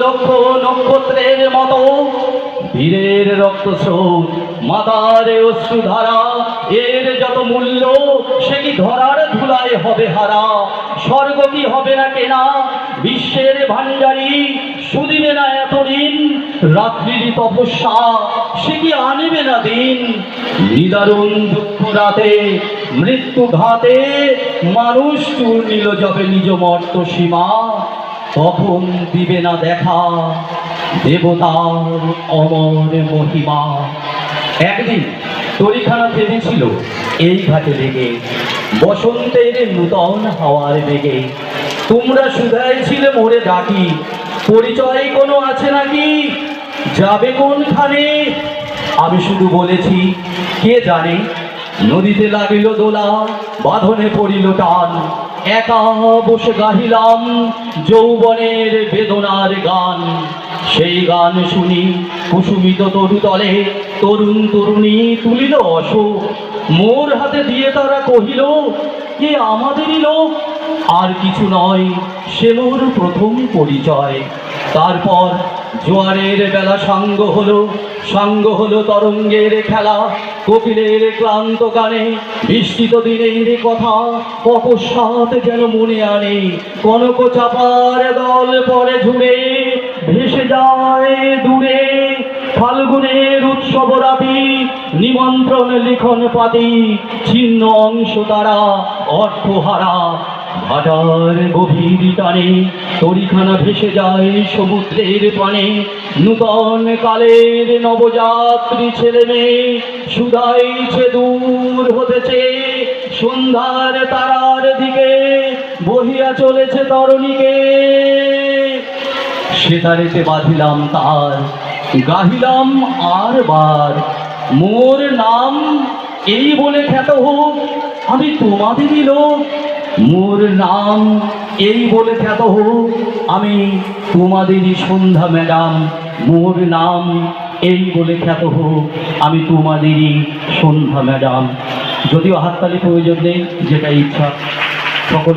লক্ষ নক্ষত্রের মতো। বীরের রক্ত স্রোত মাতার অশ্রুধারা এর যত মূল্য, সে কি ধরার ধুলায় হবে হারা? স্বর্গ কি হবে না কেনা? বিশ্বের ভাণ্ডারী না এতদিন? রাত্রির তপস্যা, সে কি আনিবে না দিন? নিদারুণ দুঃখ রাতে, মৃত্যু ঘাতে মানুষ চুর নিল যবে নিজ মর্ত সীমা। তখন দিবে না দেখা দেবতার অমর মহিমা। একদিন তরিখানা থেমেছিল, এই ঘাটে লেগে, বসন্তের নূতন হাওয়ার বেগে। তোমরা শুধাই ছিলে মোরে ডাকি, পরিচয় কোনো আছে নাকি? যাবে কোনখানে? আমি শুধু বলেছি, কে জানে? নদীতে লাগিল দোলা, বাঁধনে পড়িল টান। একা বসে গাহিলাম যৌবনের বেদনার গান। সেই গান শুনি কুসুমিত তরু তলে তরুণ তরুণী তুলিল অশোক। মোর হাতে দিয়ে তারা কহিল কে আমাদেরই লোক। আর কিছু নয়, সে মোর প্রথম পরিচয়। তারপর জোয়ারের বেলা সাঙ্গ হলো সাঙ্গ হলো তরঙ্গের খেলা। কোকিলের ক্লান্ত গানে বৃষ্টিত দিনের কথা অকস্মাৎ যেন মনে আনে, কনক চাপার দল পরে ঝুড়ে ভেসে যায় দূরে। ফাল্গুনের উৎসব রাতি নিমন্ত্রণ লিখন পাতি, ছিন্ন অংশ তারা অর্থহারা। ভাটার গভীর টানে তরিখানা ভেসে যায় সমুদ্রের পানে নূতন কালের নবযাত্রী ছেলে মেয়ে সুদাইছে দূর হতেছে সন্ধ্যার তারার দিকে বহিয়া চলেছে তরণীকে। সেতারেতে বাঁধিলাম তার, গাহিলাম আর বার। মোর নাম এই বলে খ্যাত হোক, আমি তোমাদেরই লোক। মোর নাম এই বলে খ্যাত হোক আমি তোমাদেরই সন্ধ্যা ম্যাডাম। মোর নাম এই বলে খ্যাত হোক আমি তোমাদেরই সন্ধ্যা ম্যাডাম। যদিও হাততালি প্রয়োজন নেই যেটা ইচ্ছা, সকল